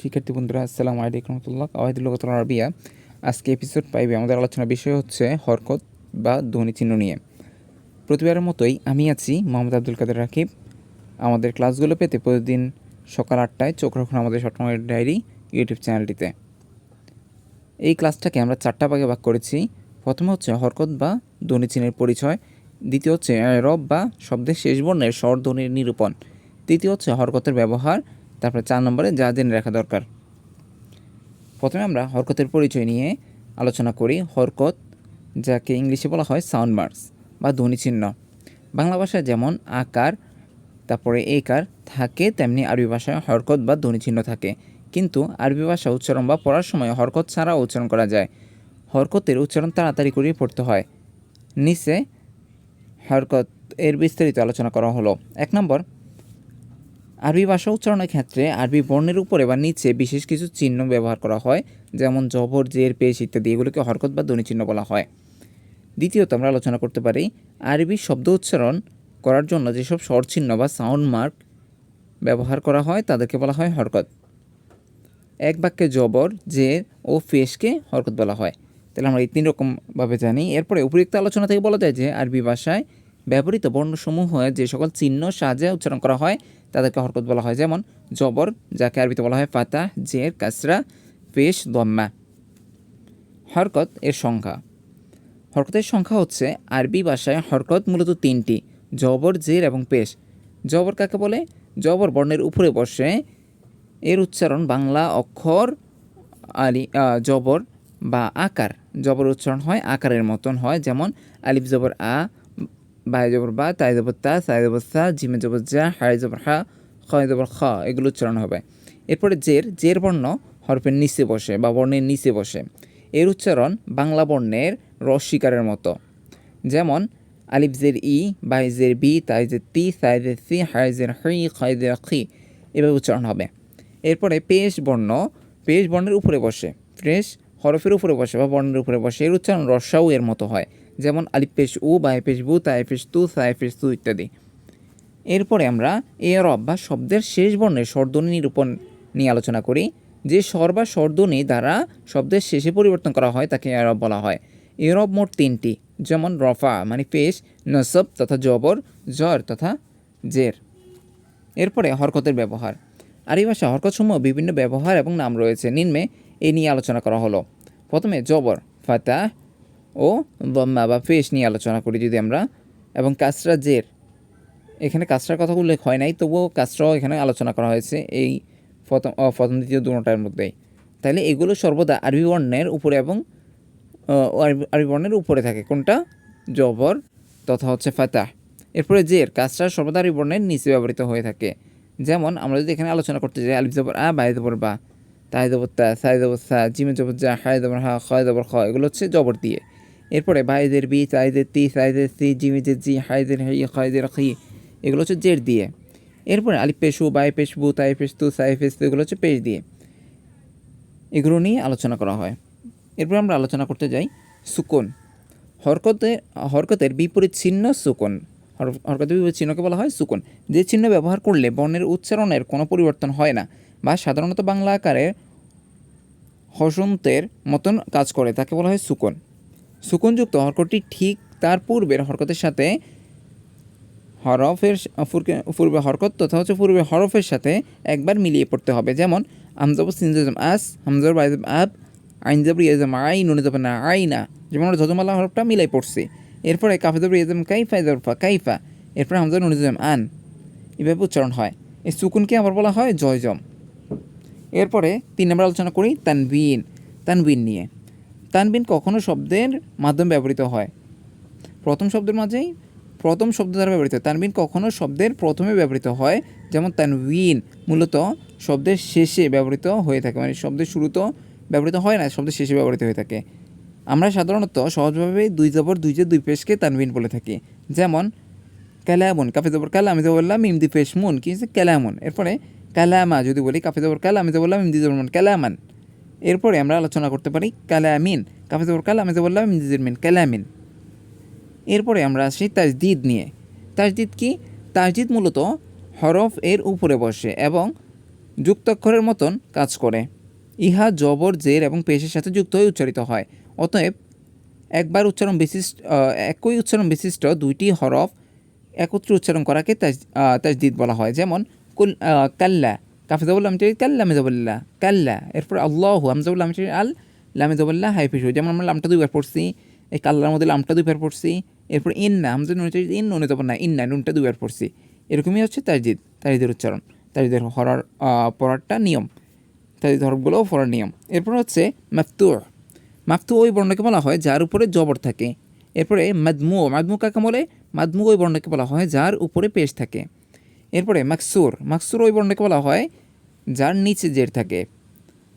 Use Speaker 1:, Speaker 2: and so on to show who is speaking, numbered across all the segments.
Speaker 1: শিক্ষার্থী বন্ধুরা, আসসালামু আলাইকুম রহমতুল্লাহ। আওয়াহিদুল আরবিয়া। আজকে এপিসোড পাইবে আমাদের আলোচনার বিষয় হচ্ছে হরকত বা ধ্বনি চিহ্ন নিয়ে। প্রতিবারের মতোই আমি আছি মোহাম্মদ আব্দুল কাদের রাকিব। আমাদের ক্লাসগুলো পেতে প্রতিদিন সকাল আটটায় চোখ রাখুন আমাদের শর্টমের ডায়েরি ইউটিউব চ্যানেলটিতে। এই ক্লাসটাকে আমরা চারটা ভাগে ভাগ করেছি। প্রথমে হচ্ছে হরকত বা ধ্বনি চিহ্নের পরিচয়। দ্বিতীয় হচ্ছে রব বা শব্দের শেষ বর্ণের স্বর ধ্বনির নিরূপণ। তৃতীয় হচ্ছে হরকতের ব্যবহার। তারপরে চার নম্বরে যা জেনে রাখা দরকার। প্রথমে আমরা হরকতের পরিচয় নিয়ে আলোচনা করি। হরকত, যাকে ইংলিশে বলা হয় সাউন্ড মার্কস বা ধ্বনি চিহ্ন। বাংলা ভাষায় যেমন আকার, তারপরে একার থাকে, তেমনি আরবি ভাষায় হরকত বা ধ্বনি চিহ্ন থাকে। কিন্তু আরবি ভাষা উচ্চারণ বা পড়ার সময় হরকত ছাড়াও উচ্চারণ করা যায়। হরকতের উচ্চারণ তাড়াতাড়ি করে পড়তে হয়। নিচে হরকত এর বিস্তারিত আলোচনা করা হলো। এক নম্বর আরবি ভাষা উচ্চারণের ক্ষেত্রে আরবি বর্ণের উপরে বা নিচে বিশেষ কিছু চিহ্ন ব্যবহার করা হয়, যেমন জবর, জের, পেশ ইত্যাদি। এগুলোকে হরকত বা চিহ্ন বলা হয়। দ্বিতীয়ত আমরা আলোচনা করতে পারি, আরবি শব্দ উচ্চারণ করার জন্য যেসব স্বর চিহ্ন বা সাউন্ড মার্ক ব্যবহার করা হয়, তাদেরকে বলা হয় হরকত। এক বাক্যে জবর, জের ও ফেসকে হরকত বলা হয়। তাহলে আমরা এই তিন রকমভাবে জানি। এরপরে উপযুক্ত আলোচনা থেকে বলা যায় যে, আরবি ভাষায় ব্যবহৃত বর্ণসমূহ যে সকল চিহ্ন সাজে উচ্চারণ করা হয়, তাদেরকে হরকত বলা হয়। যেমন, জবর, যাকে আরবিতে বলা হয় ফাতাহ, জের, কাসরা, পেশ, দম্মা। হরকত এর সংখ্যা। হরকতের সংখ্যা হচ্ছে আরবি ভাষায় হরকত মূলত তিনটি, জবর, জের এবং পেশ। জবর কাকে বলে? জবর বর্ণের উপরে বসে এর উচ্চারণ বাংলা অক্ষর, আলি জবর বা আকার। জবর উচ্চারণ হয় আকারের মতন হয়, যেমন আলিফ জবর আ বাই জবর বা, তাই জবর তা, সাই জবর সা, জিমে জবর জা হাই জবর হা, খয় জবর খ, এগুলো উচ্চারণ হবে। এরপরে জের জের বর্ণ হরফের নিচে বসে বা বর্ণের নিচে বসে। এর উচ্চারণ বাংলা বর্ণের রস্বীকারের মতো। যেমন আলিফ জের ই, বাই জের বি, তাই জের তি, সাই জের সি, হাই জের হি খয় জের খি, এভাবে উচ্চারণ হবে। এরপরে পেশ বর্ণ, পেশ বর্ণের উপরে বসে, পেশ হরফের উপরে বসে বা বর্ণের উপরে বসে, এর উচ্চারণ রসাউ এর মতো হয়। যেমন আলিফ পেশ উ বাই পেশ বু তাই পেশ তু সাই পেশ তু ইত্যাদি। এরপরে আমরা এ রব বা শব্দের শেষ বর্ণের স্বরধ্বনি নিরূপণ নিয়ে আলোচনা করি। যে স্বর বা স্বরধ্বনি দ্বারা শব্দের শেষে পরিবর্তন করা হয়, তাকে এরব বলা হয়। এরব মোট তিনটি, যেমন রফা মানে পেশ, নসব তথা জবর, জর তথা জের। এরপরে হরকতের ব্যবহার। আরবি ভাষা হরকতসমূহ বিভিন্ন ব্যবহার এবং নাম রয়েছে। নিম্নে এ নিয়ে আলোচনা করা হলো। প্রথমে জবর, ফাতাহ ও দম্মা বা পেশ নিয়ে আলোচনা করি যদি আমরা। এবং কাসরা জের এখানে কাজটার কথা উল্লেখ হয় নাই, তবুও কাজটাও এখানে আলোচনা করা হয়েছে এই প্রথম প্রথম, দ্বিতীয় দুটার মধ্যেই। তাহলে এগুলো সর্বদা আরবি বর্ণের উপরে এবং আরবি বর্ণের উপরে থাকে। কোনটা? জবর, তথা হচ্ছে ফাতাহ। এরপরে জের কাজটা সর্বদা আরবি বর্ণের নিচে ব্যবহৃত হয়ে থাকে। যেমন আমরা যদি এখানে আলোচনা করতে যাই, আলিফ জবর আ, বাই জবর বা, তাই জবর তা, সাই জবর সা, জিমে জবর যা হাই জবর হা, খয় জবর খ, এগুলো হচ্ছে জবর দিয়ে। এরপরে বাইদের বি তাইদের তি, সাইদের সি, জিমিদের জি, হাইদের হি খয়দের খি, এগুলো হচ্ছে জের দিয়ে। এরপরে আলিফ পেশু বাই পেশবু তাই পেশতু সাই পেশতু এগুলো হচ্ছে পেশ দিয়ে। এগুলো নিয়ে আলোচনা করা হয়। এরপর আমরা আলোচনা করতে যাই সুকুন। হরকতের হরকতের বিপরীত চিহ্ন সুকুন। হরকতের বিপরীত চিহ্নকে বলা হয় সুকুন। যে চিহ্ন ব্যবহার করলে বর্ণের উচ্চারণের কোনো পরিবর্তন হয় না বা সাধারণত বাংলা আকারে হসন্তের মতন কাজ করে, তাকে বলা হয় সুকুন। সুকুনযুক্ত হরকতটি ঠিক তার পূর্বের হরকতের সাথে হরফের পূর্বে হরকত তথা হচ্ছে পূর্বে হরফের সাথে একবার মিলিয়ে পড়তে হবে। যেমন হামজাব সিনজাম আস হামজার বাইজাম আব, আইন জাবর ইয়াজাম আই, নুনে যাবে না আই না যেমন, আমরা হরফটা মিলাই পড়ছি। এরপরে কাফেজাবর ইয়াজাম কাইফা জাবরফা কাইফা। এরপরে হামজার নুনে যাম আন। এভাবে উচ্চারণ হয়। এই সুকুনকে আবার বলা হয় জয়জম। এরপরে তিন নম্বর আলোচনা করি, তানবিন। তানবিন নিয়ে। তানবিন কখনো শব্দের মাধ্যমে ব্যবহৃত হয়। প্রথম শব্দের মাঝেই, প্রথম শব্দ দ্বারা ব্যবহৃত হয়। তানবিন কখনো শব্দের প্রথমে ব্যবহৃত হয়, যেমন তানবিন মূলত শব্দের শেষে ব্যবহৃত হয়ে থাকে। মানে শব্দের শুরুতেও ব্যবহৃত হয় না, শব্দের শেষে ব্যবহৃত হয়ে থাকে। আমরা সাধারণত সহজভাবে দুই জবর, দুই যে দুই পেশকে তানবিন বলে থাকি। যেমন ক্যালামুন কাফে জবর কালা আমি যে বললাম ইমদি পেশ মুন, কি হচ্ছে? ক্যালামুন এরপরে ক্যালামা যদি বলি, কাফে জবর কালা আমি যে বললাম ইমদি জবর মুন ক্যালামান এরপরে আমরা আলোচনা করতে পারি ক্যালামিন কাফে জবর কালা আমি যে বললাম মিন ক্যালামিন এরপরে আমরা আসি তাজদিদ নিয়ে। তাজদিদ কি? তাজদিদ মূলত হরফ এর উপরে বসে এবং যুক্তাক্ষরের মতন কাজ করে। ইহা জবর, জের এবং পেশের সাথে যুক্ত হয়ে উচ্চারিত হয়। অতএব একবার উচ্চারণ বিশিষ্ট একই উচ্চারণ বিশিষ্ট দুইটি হরফ একত্রে উচ্চারণ করাকে তাজ- তাজদিদ বলা হয়। যেমন, কুল কাল্লা। কাফিজাবুল্লাহ আমি কাল্লা মেজাবুল্লাহ কাল্লা। এরপর আল্লাহ হামজাবুল্লাহ আমি আল লামেজাবুল্লাহ হাইফিস যেমন আমরা লামটা দুইবার পড়ছি, এই কাল্লার মধ্যে লামটা দুইবার পড়ছি, এরপর ইন্না হামজা নুন ইন নুনে যাব না, ইন্না, নুনটা দুইবার পড়ছি। এরকমই হচ্ছে তাজদিদ তাজদিদের উচ্চারণ। তাজদিদের হরার পড়ারটা নিয়ম। তাজদিদ হরফগুলোও পড়ার নিয়ম। এরপর হচ্ছে মাফতুর মাফতু ওই বর্ণকে বলা হয় যার উপরে জবর থাকে। এরপরে মাদমু মাদমু কাকে বলে? মাদমু ওই বর্ণকে বলা হয় যার উপরে পেশ থাকে। এরপরে মাকসুর মাকসুর ওই বর্ণকে বলা হয় যার নিচে জের থাকে।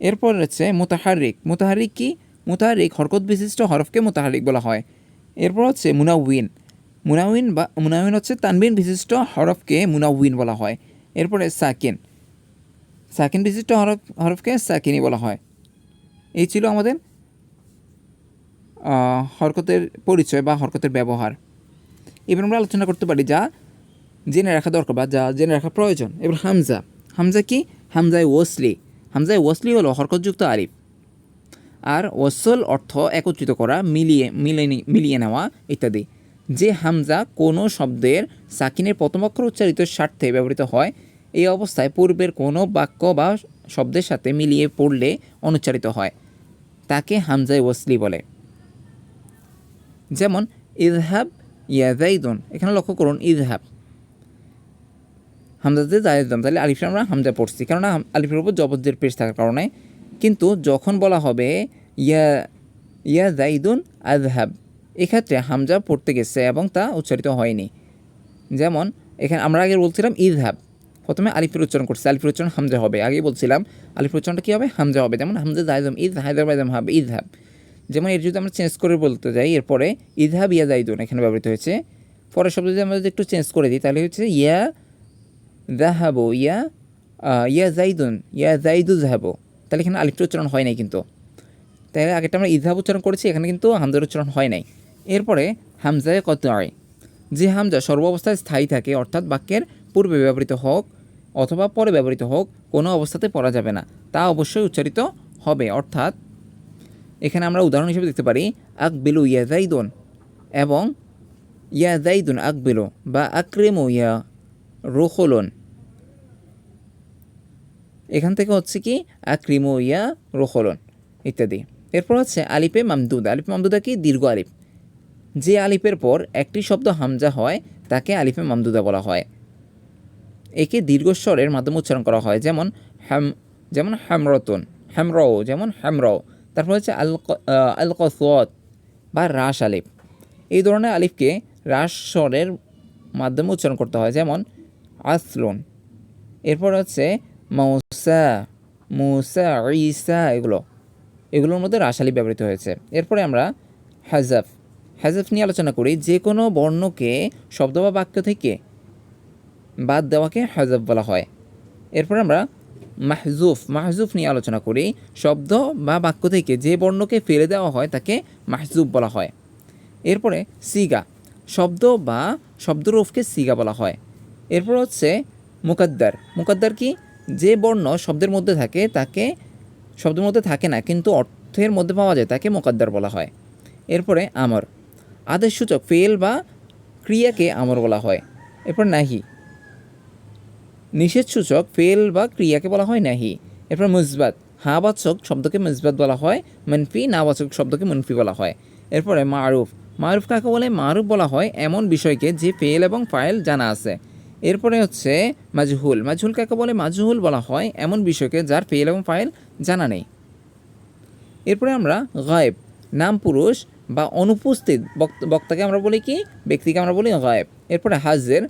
Speaker 1: এরপর হচ্ছে মোতাহারিক। মোতাহারিক কি? মোতাহারিক হরকত বিশিষ্ট হরফকে মোতাহারিক বলা হয়। এরপর হচ্ছে মুনাউইন মুনাউইন বা মুনাউইন হচ্ছে তানবিন বিশিষ্ট হরফকে মুনাউইন বলা হয়। এরপরে সাকিন। সাকিন বিশিষ্ট হরফ হরফকে সাকিনি বলা হয়। এই ছিল আমাদের হরকতের পরিচয় বা হরকতের ব্যবহার। এবার আমরা আলোচনা করতে পারি যা জেনে রাখা দরকার বা যা জেনে রাখা প্রয়োজন। এবার হামজা। হামজা কি? হামজায় ওসলি হামজায় ওসলি হলো হরকতযুক্ত আরিফ। আর ওসল অর্থ একত্রিত করা, মিলিয়ে মিলিয়ে নেওয়া ইত্যাদি। যে হামজা কোনো শব্দের সাকিনের প্রথম অক্ষর উচ্চারিত স্বার্থে ব্যবহৃত হয়, এই অবস্থায় পূর্বের কোনো বাক্য বা শব্দের সাথে মিলিয়ে পড়লে অনুচ্চারিত হয়। তাকে হামজায় ওসলি বলে। যেমন ইজহাব ইয়াজাইদুন এখানে লক্ষ্য করুন ইজহাব হামজাতে জায়দাম তাহলে আলিফে আমরা হামজা পড়ছি। কেননা আলিফের উপর জবরদের পেশ থাকার কারণে। কিন্তু যখন বলা হবে, ইয়া ইয়া জাইদুন আজহাব এক্ষেত্রে হামজা পড়তে গেছে এবং তা উচ্চারিত হয়নি। যেমন, এখানে আমরা আগে বলছিলাম ইজহাব প্রথমে আলিফের উচ্চারণ করছি, আলিফের উচ্চারণ হামজা হবে। আগে বলছিলাম, আলিফের উচ্চারণটা কী হবে? হামজা হবে। যেমন, হামজা জাইদম ইদ হায়দ্রাবাদম হবে ইজহাব যেমন এর যদি আমরা চেঞ্জ করে বলতে যাই, এরপরে ইজহাব ইয়া জাইদুন এখানে ব্যবহৃত হয়েছে। পরের শব্দ যদি আমরা যদি একটু চেঞ্জ করে দিই, তাহলে হচ্ছে ইয়া জাহাবো ইয়া ইয়া জাইদুন ইয়া জাইদু জাহাবো তাহলে এখানে আলিফটা উচ্চারণ হয় নাই কিন্তু। তাহলে আগেটা আমরা ইজহাব উচ্চারণ করেছি, এখানে কিন্তু হামজার উচ্চারণ হয় নাই। এরপরে হামজায় কত হয় যে হামজা সর্বাবস্থায় স্থায়ী থাকে, অর্থাৎ বাক্যের পূর্বে ব্যবহৃত হোক অথবা পরে ব্যবহৃত হোক, কোনো অবস্থাতে পড়া যাবে না। তা অবশ্যই উচ্চারিত হবে। অর্থাৎ এখানে আমরা উদাহরণ হিসেবে দেখতে পারি, আকবিলু ইয়া জাইদুন এবং ইয়া জাইদুন আকবিলু, বা আক্রেমু ইয়া রোহলন। এখান থেকে হচ্ছে কি আক্রিমু ইয়া রোহলন ইত্যাদি। এরপর হচ্ছে আলিপে মামদুদ। আলিপে মামদুদা কি? দীর্ঘ আলিফ যে আলিফের পর একটি শব্দ হামজা হয়, তাকে আলিফে মামদুদা বলা হয়। একে দীর্ঘস্বরের মাধ্যমে উচ্চারণ করা হয়, যেমন হ্যাম যেমন হ্যামরতন হ্যামরও যেমন হ্যামরও তারপর হচ্ছে আল আল বা রাস আলিফ এই ধরনের আলিফকে রাস স্বরের মাধ্যমে উচ্চারণ করতে হয়, যেমন আসলুন। এরপর হচ্ছে মৌসা, মুসা ইসা এগুলো, এগুলোর মধ্যে রাস আলিফ ব্যবহৃত হয়েছে। এরপরে আমরা হাজাফ হাজাফ নিয়ে আলোচনা করি, যে কোনো বর্ণকে, শব্দ বা বাক্য থেকে বাদ দেওয়াকে হাজাফ বলা হয়। এরপর আমরা মাহজুফ মাহজুফ নিয়ে আলোচনা করি, শব্দ বা বাক্য থেকে যে বর্ণকে ফেলে দেওয়া হয়, তাকে মাহজুফ বলা হয়। এরপরে সিগা, শব্দ বা শব্দরূপকে সিগা বলা হয়। এরপর হচ্ছে মুকাদ্দার মুকাদ্দার কি? যে বর্ণ শব্দের মধ্যে থাকে, তাকে শব্দের মধ্যে থাকে না, কিন্তু অর্থের মধ্যে পাওয়া যায়, তাকে মোকাদ্দার বলা হয়। এরপরে আমর। আদেশসূচক ফেল বা ক্রিয়াকে আমর বলা হয়। এরপর নাহি। নিষেধসূচক ফেল বা ক্রিয়াকে বলা হয় নাহি। এরপর মুজবাত হাবাচক শব্দকে মুজবাত বলা হয়, মনফি, নাবাচক শব্দকে মনফি বলা হয়। এরপরে মারুফ। মারুফ কাকে বলে? মারুফ বলা হয় এমন বিষয়কে যে ফেল এবং ফাইল জানা আছে। এরপরে হচ্ছে মাজহুল। মাজহুল কাকে বলে? মাজহুল বলা হয় এমন বিষয়কে যার ফেল এবং ফাইল জানা নেই। এরপরে আমরা গায়েব, নাম পুরুষ বা অনুপস্থিত বক্ত- বক্তাকে আমরা বলি কি? ব্যক্তিকে আমরা বলি গায়েব। এরপরে হাজের,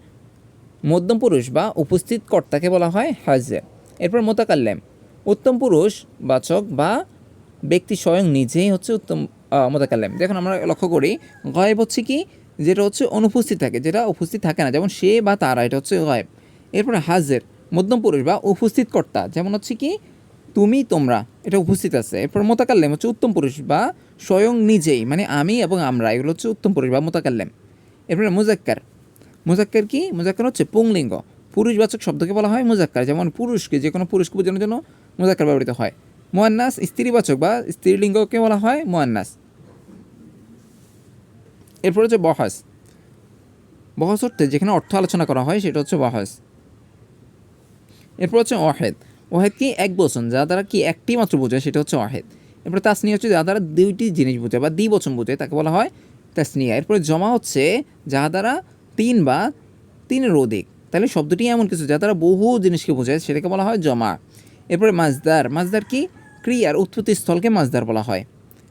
Speaker 1: মধ্যম পুরুষ বা উপস্থিত কর্তাকে বলা হয় হাজের। এরপর মোতাকাল্লেম, উত্তম পুরুষ, বাচক বা ব্যক্তি স্বয়ং নিজেই হচ্ছে উত্তম মোতাকাল্লেম। দেখুন আমরা লক্ষ্য করি, গায়েব হচ্ছে কি? যেটা হচ্ছে অনুপস্থিত থাকে, যেটা উপস্থিত থাকে না। যেমন সে বা তারা, এটা হচ্ছে গায়েব। এরপরে হাজের, মধ্যম পুরুষ বা উপস্থিত কর্তা যেমন হচ্ছে কি, তুমি, তোমরা, এটা উপস্থিত আছে। এরপর মোতাকাল্লেম হচ্ছে উত্তম পুরুষ বা স্বয়ং নিজেই মানে আমি এবং আমরা, এগুলো হচ্ছে উত্তম পুরুষ বা মোতাকাল্লেম। এরপরে মুজাক্কার মুজাক্কার কি? মুজাক্কার হচ্ছে পুংলিঙ্গ। পুরুষবাচক শব্দকে বলা হয় মুজাক্কার। যেমন পুরুষকে, যে কোনো পুরুষকে বোঝানোর জন্য মুজাক্কার ব্যবহৃত হয়। মোয়ান্নাস, স্ত্রীবাচক বা স্ত্রীলিঙ্গকে বলা হয় মোয়ান্নাস। এরপর হচ্ছে বহাস। বহস অর্থে যেখানে অর্থ আলোচনা করা হয়, সেটা হচ্ছে বহাস। এরপর হচ্ছে অহেদ ওহেদ কি? এক বচন। যা দ্বারা কি একটি মাত্র বোঝায়, সেটা হচ্ছে অহেদ এরপর তাসনিয়া হচ্ছে যা দ্বারা দুইটি জিনিস বোঝায়, বা দ্বিবচন বোঝায়, তাকে বলা হয় তাসনিয়া। এরপরে জমা হচ্ছে যা দ্বারা তিন বা তিনের অধিক তাহলে শব্দটি এমন কিছু, যা দ্বারা বহু জিনিসকে বোঝায়, সেটাকে বলা হয় জমা। এরপরে মাজদার। মাজদার কি? ক্রিয়ার উৎপত্তি স্থলকে মাজদার বলা হয়।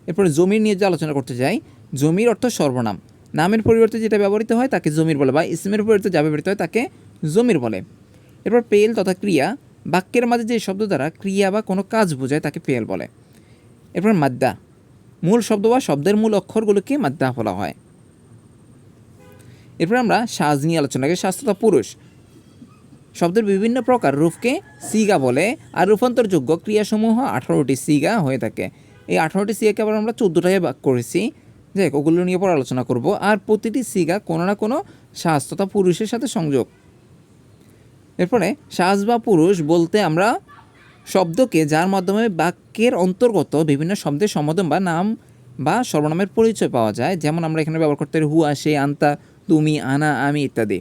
Speaker 1: এরপরে জমির নিয়ে যে আলোচনা করতে যাই জমির অর্থ সর্বনাম। নামের পরিবর্তে যেটা ব্যবহৃত হয় তাকে জমির বলে বা ইসমের পরিবর্তে যা ব্যবহৃত হয় তাকে জমির বলে। এরপর পেল তথা ক্রিয়া, বাক্যের মাঝে যে শব্দ দ্বারা ক্রিয়া বা কোনো কাজ বোঝায় তাকে পেল বলে। এরপর মাদ্দা, মূল শব্দ বা শব্দের মূল অক্ষরগুলোকে মাদ্দা বলা হয়। এরপর আমরা সাজ নিয়ে আলোচনা করি তথা পুরুষ। শব্দের বিভিন্ন প্রকার রূপকে সিগা বলে আর রূপান্তরযোগ্য ক্রিয়াসমূহ আঠারোটি সিগা হয়ে থাকে। এই আঠারোটি সিগাকে আবার আমরা চোদ্দোটায় ভাগ করেছি। হোক, ওগুলো নিয়ে পর আলোচনা করব। আর প্রতিটি সিগা কোনো না কোনো সাজ তথা পুরুষের সাথে সংযোগ। এরপরে সাজ বা পুরুষ বলতে আমরা শব্দকে যার মাধ্যমে বাক্যের অন্তর্গত বিভিন্ন শব্দের সম্বোধন বা নাম বা সর্বনামের পরিচয় পাওয়া যায়। যেমন আমরা এখানে ব্যবহার করতে পারি হুয়া সে আন্তা তুমি আনা আমি ইত্যাদি।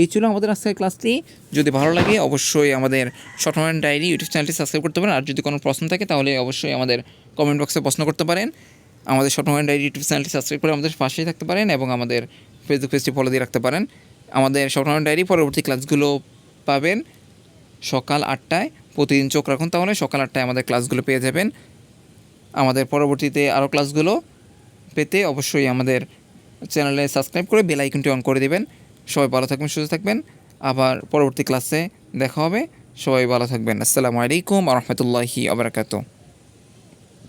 Speaker 1: এই ছিল আমাদের আজকের ক্লাসটি। যদি ভালো লাগে অবশ্যই আমাদের শর্টম্যান ডায়েরি ইউটিউব চ্যানেলটি সাবস্ক্রাইব করতে পারেন। আর যদি কোনো প্রশ্ন থাকে তাহলে অবশ্যই আমাদের কমেন্ট বক্সে প্রশ্ন করতে পারেন। আমাদের শর্টম্যান ডায়েরি ইউটিউব চ্যানেলটি সাবস্ক্রাইব করে আমাদের পাশেই থাকতে পারেন এবং আমাদের ফেসবুক পেজটি ফলো দিয়ে রাখতে পারেন। আমাদের শর্টম্যান ডায়েরি পরবর্তী ক্লাসগুলো পাবেন সকাল আটটায়। প্রতিদিন চোখ রাখুন তাহলে সকাল আটটায় আমাদের ক্লাসগুলো পেয়ে যাবেন। আমাদের পরবর্তীতে আরও ক্লাসগুলো পেতে অবশ্যই আমাদের চ্যানেলে সাবস্ক্রাইব করে বেল আইকনটি অন করে দেবেন। সবাই ভালো থাকবেন, সুস্থ থাকবেন। আবার পরবর্তী ক্লাসে দেখা হবে। সবাই ভালো থাকবেন। আসসালামু আলাইকুম আ আবরাকাতু